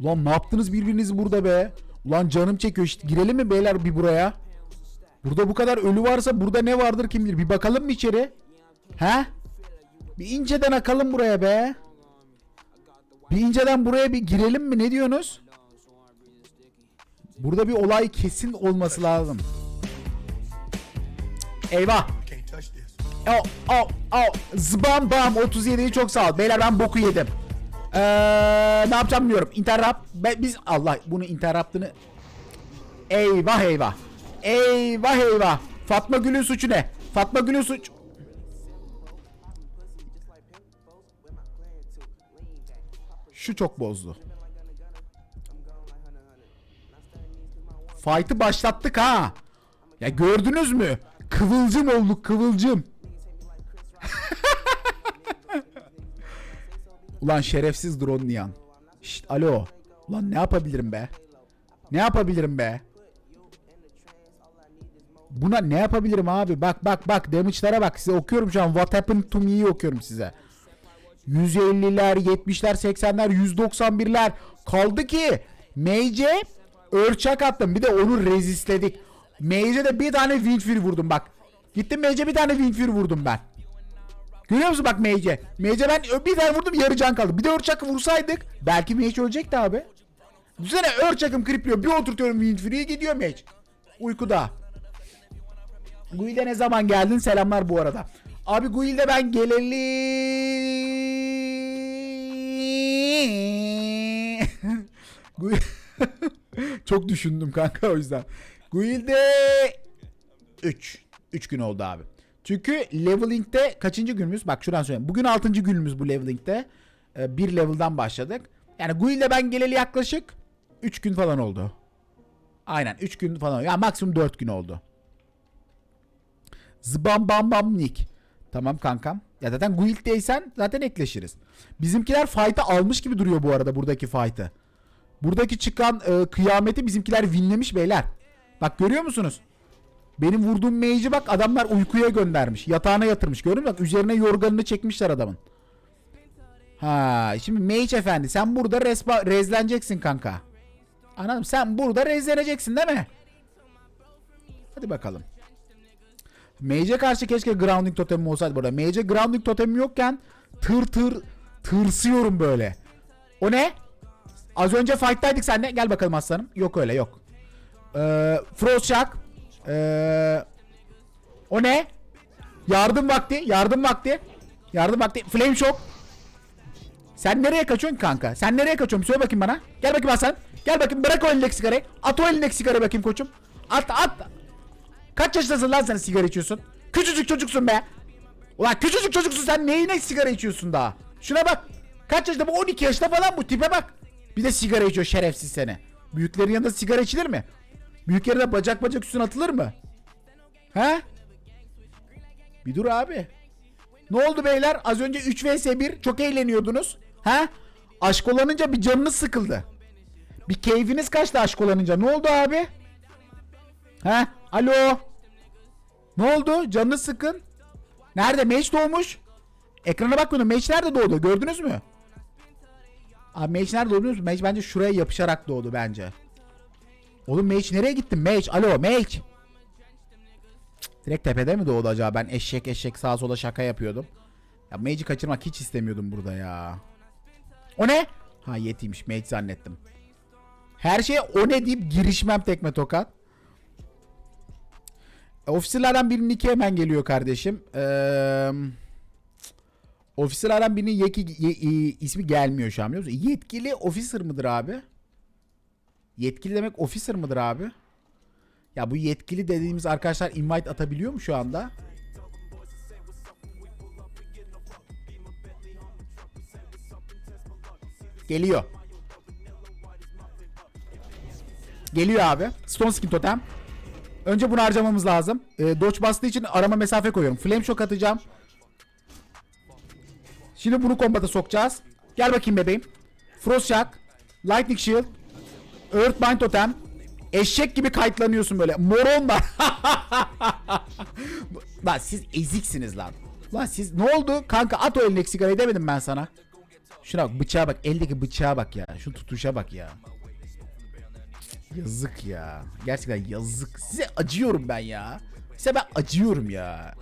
Ulan ne yaptınız birbirinizi burada be? Ulan canım çekiyor işte. Girelim mi beyler bir buraya? Burada bu kadar ölü varsa burada ne vardır kim bilir. Bir bakalım mı içeri? He? Bir inceden akalım buraya be. Bir inceden buraya bir girelim mi? Ne diyorsunuz? Burada bir olay kesin olması lazım. Eyvah. Oh, oh, oh. Zbam bam 37'yi çok sağ ol. Beyler ben boku yedim. Ee, ne yapacağım bilmiyorum. Interrupt. Biz Allah bunu interrupt'ını Eyvah eyvah. Eyvah eyvah. Fatma Gül'ün suçu ne? Fatma Gül'ün suç. Şu çok bozdu. Fight'ı başlattık ha. Ya gördünüz mü? Kıvılcım olduk kıvılcım. Ulan şerefsiz drone Nihan. Şşt alo. Ulan ne yapabilirim be? Ne yapabilirim be? Buna ne yapabilirim abi? Bak bak bak damage'lara bak. Size okuyorum şu an. What happened to me'yi okuyorum size. 150'ler, 70'ler, 80'ler, 191'ler. Kaldı ki Mage'e örçak attım. Bir de onu rezistledik. Mage'e de bir tane Windfury vurdum bak. Gittim Mage'e bir tane Windfury vurdum ben. Görüyor musun bak Mage'e? Mage'e ben bir tane vurdum yarı can kaldı. Bir de örçak vursaydık belki Mage ölecekti abi. Düşünsene örçakım kripliyor. Bir oturtuyorum Windfury'ye gidiyor Mage. Uykuda. Guild'e ne zaman geldin? Selamlar bu arada. Abi Guild'e ben geleli... Çok düşündüm kanka o yüzden. Guild'e 3. 3 gün oldu abi. Çünkü leveling'de kaçıncı günümüz? Bak şuradan söyleyeyim. Bugün 6. günümüz bu leveling'de. Ee, bir level'dan başladık. Yani Guild'e ben geleli yaklaşık 3 gün falan oldu. Aynen 3 gün falan. Ya maksimum 4 gün oldu. Zbam bam bam nick. Tamam kankam. Ya zaten guild'deysen zaten ekleşiriz. Bizimkiler fight'ı almış gibi duruyor bu arada buradaki fight'ı. Buradaki çıkan e, kıyameti bizimkiler winlemiş beyler. Bak görüyor musunuz? Benim vurduğum mage'i bak adamlar uykuya göndermiş. Yatağına yatırmış. Gördün mü? Bak üzerine yorganını çekmişler adamın. Ha, şimdi mage efendi sen burada respa, rezleneceksin kanka. Anladım. Sen burada rezleneceksin değil mi? Hadi bakalım. Mage'e karşı keşke grounding totemim olsaydı burada. Mage grounding totemim yokken tır tır tırsıyorum böyle. O ne? Az önce fight'taydık seninle. Gel bakalım aslanım. Yok öyle yok. Ee, Frost Shock. Ee, o ne? Yardım vakti. Yardım vakti. Yardım vakti. Flame Shock. Sen nereye kaçıyorsun kanka? Sen nereye kaçıyorsun? Söyle bakayım bana. Gel bakayım Hasan. Gel bakayım bırak o elindeki sigarayı. At o elindeki sigarayı bakayım koçum. At at. Kaç yaşındasın lan sen sigara içiyorsun? Küçücük çocuksun be. Ulan küçücük çocuksun sen neyine sigara içiyorsun daha? Şuna bak. Kaç yaşında bu 12 yaşında falan bu tipe bak. Bir de sigara içiyor şerefsiz seni. Büyüklerin yanında sigara içilir mi? Büyüklerin de bacak bacak üstüne atılır mı? He? Bir dur abi. Ne oldu beyler? Az önce 3 vs 1 çok eğleniyordunuz. He? Aşk olanınca bir canınız sıkıldı. Bir keyfiniz kaçtı aşk olanınca. Ne oldu abi? He? Alo? Ne oldu? Canınız sıkın. Nerede? Mage doğmuş. Ekrana bakmıyordum. Mage nerede doğdu? Gördünüz mü? Abi Mage nerede doğdu? biliyor musun? Mage bence şuraya yapışarak doğdu bence. Oğlum Mage nereye gittin? Mage. Alo Mage. Cık, Direkt tepede mi doğdu acaba? Ben eşek eşek sağa sola şaka yapıyordum. Ya Mage'i kaçırmak hiç istemiyordum burada ya. O ne? Ha yetiymiş. Mage zannettim. Her şeye o ne deyip girişmem tekme tokat. Ofislerden birinin iki hemen geliyor kardeşim. Ee, ofislerden birinin yeki, ye- e, ismi gelmiyor şu an biliyor musun? Yetkili officer mıdır abi? Yetkili demek officer mıdır abi? Ya bu yetkili dediğimiz arkadaşlar invite atabiliyor mu şu anda? Geliyor. Geliyor abi. Stone skin totem. Önce bunu harcamamız lazım. Ee, dodge bastığı için arama mesafe koyuyorum. Flame shock atacağım. Şimdi bunu kombata sokacağız. Gel bakayım bebeğim. Frost shock. Lightning shield. Earthbind totem. Eşek gibi kayıtlanıyorsun böyle. Moron var. lan siz eziksiniz lan. Lan siz ne oldu? Kanka at o elindeki sigarayı demedim ben sana. Şuna bak bıçağa bak. Eldeki bıçağa bak ya. Şu tutuşa bak ya. Yazık ya. Gerçekten yazık. Size acıyorum ben ya. Size ben acıyorum ya.